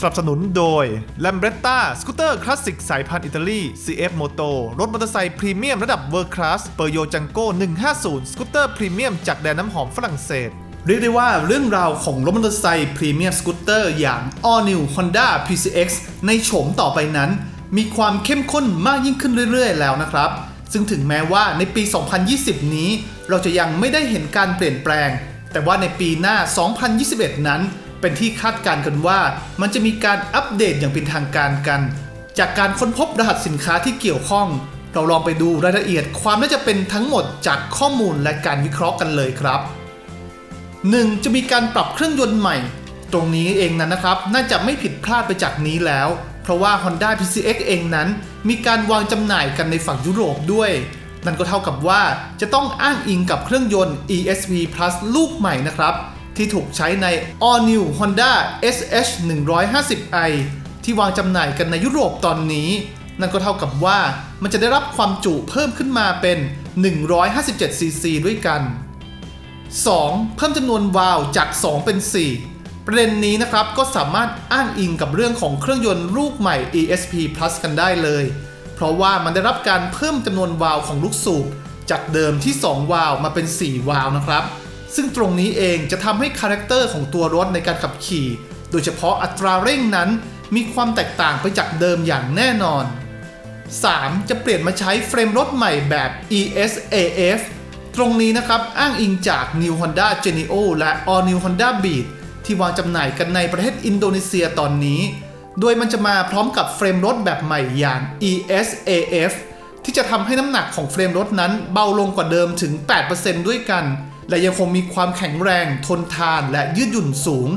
สนับสนุนโดย l a m b r e t t a สกูตเตอร์คลาสสิกสายพันธุ์อิตาลี CF Moto รถมอเตอร์ไซค์พรีเมียมระดับ World Class เปอร์โยจังโก้150 สกูตเตอร์พรีเมียมจากแดนน้ำหอมฝรั่งเศสเรียกได้ว่าเรื่องราวของรถมอเตอร์ไซค์พรีเมียมสกูตเตอร์อย่าง All New Honda PCX ในโฉมต่อไปนั้น มีความเข้มข้นมากยิ่งขึ้นเรื่อย ๆ แล้วนะครับ ซึ่งถึงแม้ว่าในปี 2020 นี้ เราจะยังไม่ได้เห็นการเปลี่ยนแปลง แต่ว่าในปีหน้า 2021 นั้น เป็นที่คาดการณ์กันว่า มันจะมีการอัปเดตอย่างเป็นทางการกัน จากการค้นพบรหัสสินค้าที่เกี่ยวข้อง เราลองไปดูรายละเอียดความน่าจะเป็นทั้งหมดจากข้อมูลและการวิเคราะห์กันเลยครับ 1. จะมีการปรับเครื่องยนต์ใหม่ ตรงนี้เองนั้นนะครับ น่าจะไม่ผิดพลาดไปจากนี้แล้ว เพราะว่า Honda PCX เองนั้น มีการวางจำหน่ายกันในฝั่งยุโรปด้วย นั่นก็เท่ากับว่าจะต้องอ้างอิงกับเครื่องยนต์ ESV Plus ลูกใหม่นะครับ ที่ถูกใช้ใน All New Honda SH 150i ที่วางจำหน่ายกันในยุโรปตอนนี้ นั่นก็เท่ากับว่ามันจะได้รับความจุเพิ่มขึ้นมาเป็น 157cc ด้วยกัน 2. เพิ่มจำนวนวาล์วจาก 2 เป็น 4 ประเด็นนี้นะครับก็สามารถอ้างอิงกับเรื่องของเครื่องยนต์ลูกใหม่ ESP Plus กันได้เลย เพราะว่ามันได้รับการเพิ่มจำนวนวาล์วของลูกสูบจากเดิมที่ 2 วาล์วมาเป็น 4 วาล์วนะครับ ซึ่งตรงนี้เองจะทำให้คาแรคเตอร์ของตัวรถในการขับขี่ โดยเฉพาะอัตราเร่งนั้น มีความแตกต่างไปจากเดิมอย่างแน่นอน 3. จะเปลี่ยนมาใช้เฟรมรถใหม่แบบ ESAF ตรงนี้นะครับอ้างอิงจาก New Honda Genio และ All New Honda Beat ที่วางจำหน่ายกันในประเทศอินโดนีเซียตอนนี้ โดยมันจะมาพร้อมกับเฟรมรถแบบใหม่อย่าง ESAF ที่จะทำให้น้ำหนักของเฟรมรถนั้นเบาลงกว่าเดิมถึง 8%ด้วยกัน และยังคงมีความแข็งแรง ทนทานและยืดหยุ่นสูง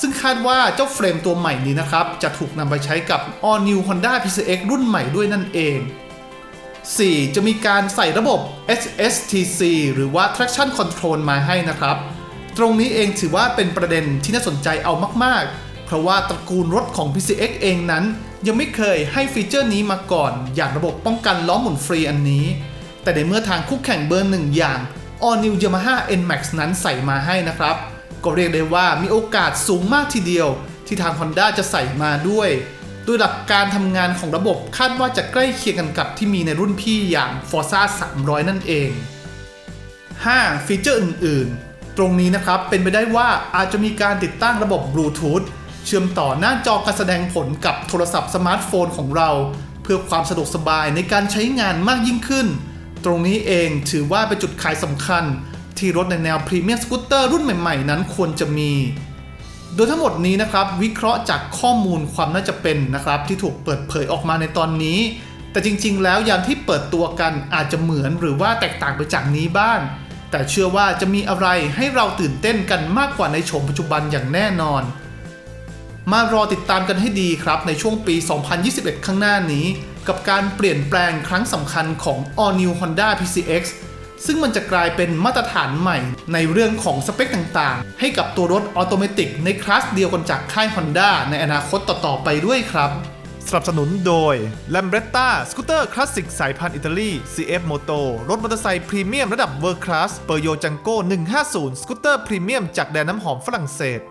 ซึ่งคาดว่าเจ้าเฟรมตัวใหม่นี้นะครับ จะถูกนำไปใช้กับ All New Honda PCX รุ่นใหม่ด้วยนั่นเอง 4. จะมีการใส่ระบบ SSTC หรือว่า traction control มาให้นะครับ ตรงนี้เองถือว่าเป็นประเด็นที่น่าสนใจเอามาก ๆ เพราะว่าตระกูลรถของ PCX เองนั้น ยังไม่เคยให้ฟีเจอร์นี้มาก่อน อย่างระบบป้องกันล้อหมุนฟรีอันนี้ แต่ในเมื่อทางคู่แข่งเบอร์หนึ่งอย่าง All New Yamaha NMAX นั้นใส่มาให้นะครับ ก็เรียกได้ว่ามีโอกาสสูงมากทีเดียว ที่ทาง Honda จะใส่มาด้วยโดยหลักการทำงานของระบบคาดว่าจะใกล้เคียงกันกับที่มีในรุ่นพี่อย่าง Forza 300 นั่นเอง 5. ฟีเจอร์อื่น ๆ ตรงนี้นะครับเป็นไปได้ว่าอาจจะมีการติดตั้งระบบบลูทูธเชื่อมต่อหน้าจอการแสดงผลกับโทรศัพท์สมาร์ทโฟนของเรา เพื่อความสะดวกสบายในการใช้งานมากยิ่งขึ้น ตรงนี้เองถือว่าเป็นจุดขายสำคัญ ที่รถในแนวพรีเมียมสกูตเตอร์รุ่นใหม่ๆ นั้นควรจะมี โดยทั้งหมดนี้นะครับ วิเคราะห์จากข้อมูลความน่าจะเป็นนะครับ ที่ถูกเปิดเผยออกมาในตอนนี้ แต่จริง ๆ แล้วยางที่เปิดตัวกันอาจจะเหมือนหรือว่าแตกต่างไปจากนี้บ้าง แต่เชื่อว่าจะมีอะไรให้เราตื่นเต้นกันมากกว่าในโฉมปัจจุบันอย่างแน่นอน มารอติดตามกันให้ดีครับ ในช่วงปี 2021 ข้างหน้านี้ กับการเปลี่ยนแปลงครั้งสำคัญของ All New Honda PCX ซึ่งมันจะกลายเป็นมาตรฐานใหม่ในเรื่องของสเปคต่างๆ ให้กับตัวรถออโตเมติกในคลาสเดียวกันจากค่าย Honda ในอนาคตต่อๆไปด้วยครับ สนับสนุนโดย l a m b r e t t a สกูตเตอร์คลาสสิกสายพันธุ์อิตาลี CF Moto รถมอเตอร์ไซค์พรีเมียมระดับ World Class เปอร์โยจังโก้150 สกูตเตอร์พรีเมียมจากแดนน้ำหอมฝรั่งเศส